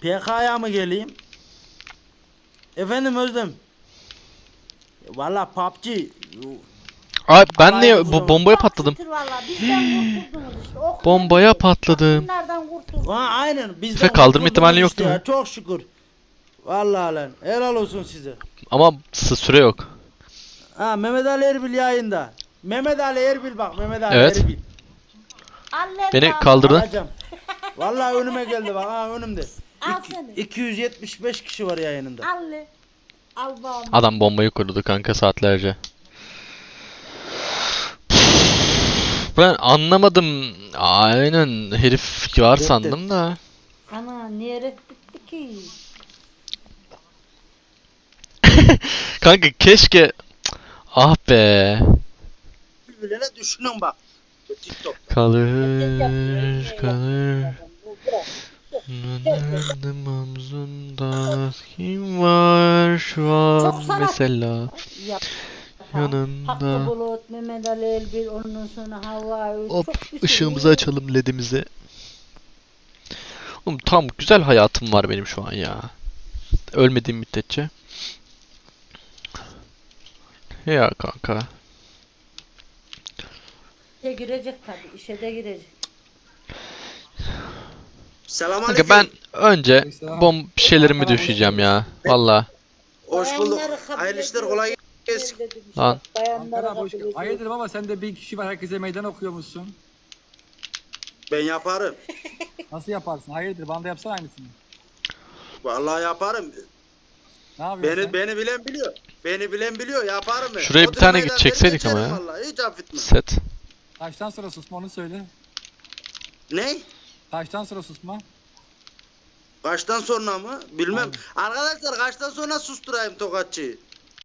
PK'ya mı geleyim? Efendim Özlem. Valla PUBG. Abi ben niye bu bombaya patladım? Oh, Bombaya patladım. Ha aynen bizden Efe, kaldırma ihtimali yok işte değil ya, mi? Çok şükür. Vallahi lan helal olsun size. Ama süre yok. Ha Mehmet Ali Erbil yayında. Mehmet Ali Erbil bak Mehmet Ali Evet. Erbil. Beni. Alacağım. Vallahi önüme geldi bak ha önümde. Al İki- seni. 275 kişi var yayınında. Al le. Al bağımı. Adam bombayı kurdu kanka saatlerce. Ben anlamadım. Aynen herif var Reddet. sandım da. Ana niye reddetti ki? Kanka keşke Ah be. Birbirine düşünün bak. TikTok. Kalır kalır. Nerede omzunda kim var şu an sanat. mesela Yap. yanında. Hakkı Bulut, Mehmet Ali Elbil, ondan sonra Havva. Hop ışığımızı açalım ledimizi. Oğlum tam güzel hayatım var benim şu an ya. Ölmediğim müddetçe. Ya kanka. İşe girecek tabii, işe de girecek. Selamünaleyküm. Kanka ben önce Aleykümselam. bom şeylerimi düşeceğim ya. Valla. Hoş bulduk. Hayırlı işler kolay gelsin. İşte, Lan. Kabul. Hayırdır baba sende bir kişi var herkese meydan okuyormuşsun. Ben yaparım. Nasıl yaparsın? Hayırdır bana da yapsana aynısını. Vallahi yaparım. Ne yapıyorsun Beni sen? beni bilen biliyor. Beni bilen biliyor yaparım ben. Şuraya bir tane meydan, çekseydik ama geçerim ya. Vallahi hiç affetmem. Set. Kaçtan sonra susma onu söyle. Ne? Kaçtan sonra susma? Kaçtan sonra mı? Bilmem. Arkadaşlar kaçtan sonra susturayım tokatçıyı.